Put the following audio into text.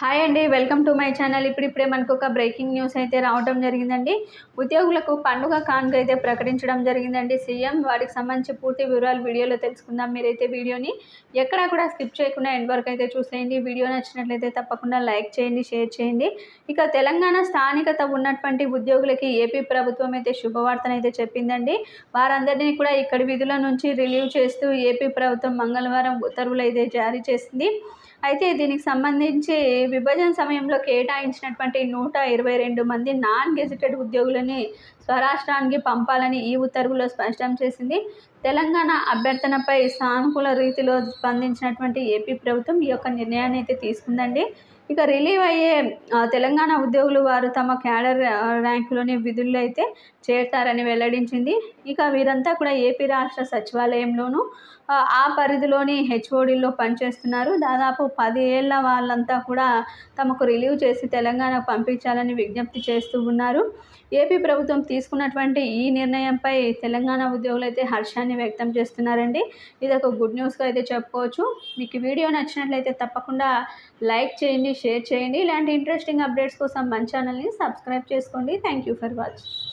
Hi అండి welcome to my channel. ఇప్పుడు ఇప్పుడే మనకు ఒక బ్రేకింగ్ న్యూస్ అయితే రావడం జరిగిందండి. ఉద్యోగులకు పండుగ కానుక అయితే ప్రకటించడం జరిగిందండి. సీఎం వాటికి సంబంధించి పూర్తి వివరాలు వీడియోలో తెలుసుకుందాం. మీరైతే వీడియోని ఎక్కడా కూడా స్కిప్ చేయకుండా ఎండ్ వరకు అయితే చూసేయండి. వీడియో నచ్చినట్లయితే తప్పకుండా లైక్ చేయండి షేర్ చేయండి. ఇక తెలంగాణ స్థానికత ఉన్నటువంటి ఉద్యోగులకి ఏపీ ప్రభుత్వం అయితే శుభవార్తనైతే చెప్పిందండి. వారందరినీ కూడా ఇక్కడి విధుల నుంచి రిలీవ్ చేస్తూ ఏపీ ప్రభుత్వం మంగళవారం ఉత్తర్వులు అయితే జారీ చేసింది. అయితే దీనికి సంబంధించి విభజన సమయంలో కేటాయించినటువంటి నూట ఇరవై రెండు మంది నాన్ గెజిటెడ్ ఉద్యోగులని స్వరాష్ట్రానికి పంపాలని ఈ ఉత్తర్వులో స్పష్టం చేసింది. తెలంగాణ అభ్యర్థనపై సానుకూల రీతిలో స్పందించినటువంటి ఏపీ ప్రభుత్వం ఈ యొక్క నిర్ణయాన్ని అయితే తీసుకుందండి. ఇక రిలీవ్ అయ్యే తెలంగాణ ఉద్యోగులు వారు తమ క్యాడర్ ర్యాంకులోని విధుల్లో అయితే చేరతారని వెల్లడించింది. ఇక వీరంతా కూడా ఏపీ రాష్ట్ర సచివాలయంలోనూ ఆ పరిధిలోని హెచ్ఓడిలో పనిచేస్తున్నారు. దాదాపు పది ఏళ్ళ వాళ్ళంతా కూడా తమకు రిలీవ్ చేసి తెలంగాణకు పంపించాలని విజ్ఞప్తి చేస్తూ ఉన్నారు. ఏపీ ప్రభుత్వం తీసుకున్నటువంటి ఈ నిర్ణయంపై తెలంగాణ ఉద్యోగులు అయితే హర్షాన్ని వ్యక్తం చేస్తున్నారండి. ఇది ఒక గుడ్ న్యూస్గా అయితే చెప్పుకోవచ్చు. మీకు వీడియో నచ్చినట్లయితే తప్పకుండా లైక్ చేయండి షేర్ చేయండి. ఇలాంటి ఇంట్రెస్టింగ్ అప్డేట్స్ కోసం మన ఛానల్ని సబ్స్క్రైబ్ చేసుకోండి. Thank you for watching.